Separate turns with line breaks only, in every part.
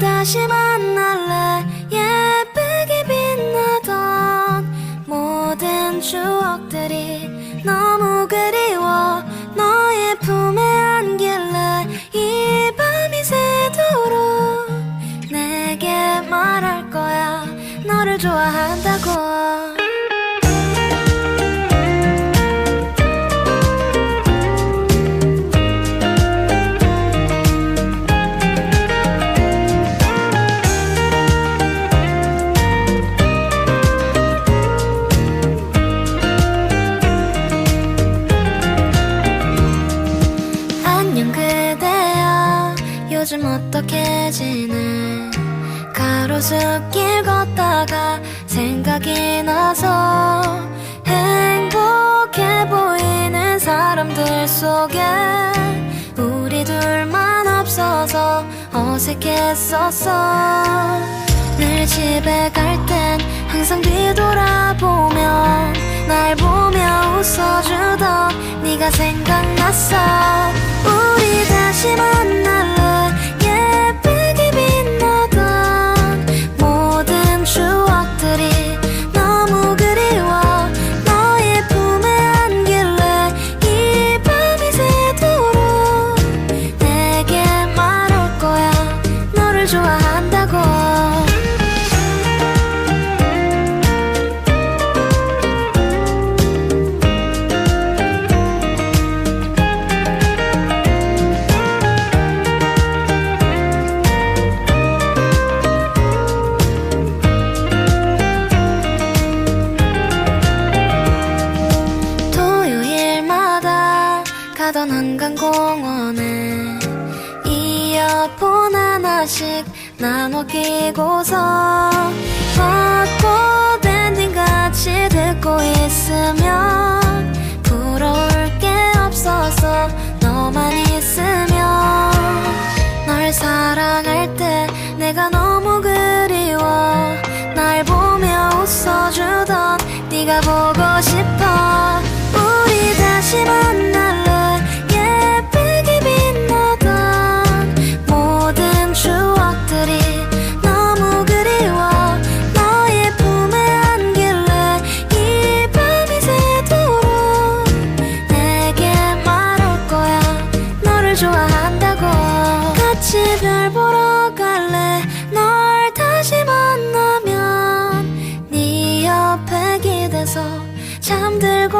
다시 만날래? 예쁘게 빛나던 모든 추억들이 너무 그리워. 너의 품에 안길래 이 밤이 새도록 내게 말할 거야. 너를 좋아한다고 요즘 어떻게 지내 가로수길 걷다가 생각이 나서 행복해 보이는 사람들 속에 우리 둘만 없어서 어색했었어. 늘 집에 갈 땐 항상 뒤돌아보면 날 보며 웃어주던 네가 생각났어. 우리 다시 만날 가던 한강공원에 이어폰 하나씩 나눠 끼고서 벚꽃 엔딩 같이 듣고 있으면 부러울 게 없어서 너만 있으면 널 사랑할 때 내가 너무 그리워. 날 보며 웃어주던 네가 보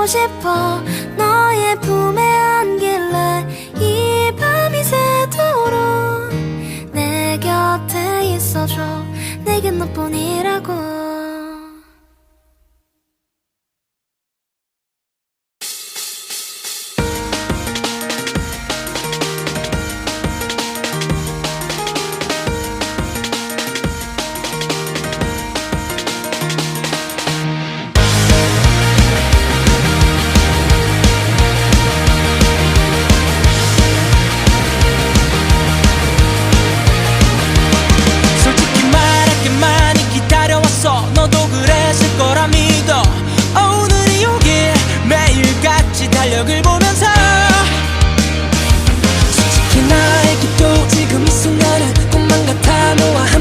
싶어. 너의 품에 보면서 솔직히 나에게도 지금 이 순간은 꿈만 같아 너와 함께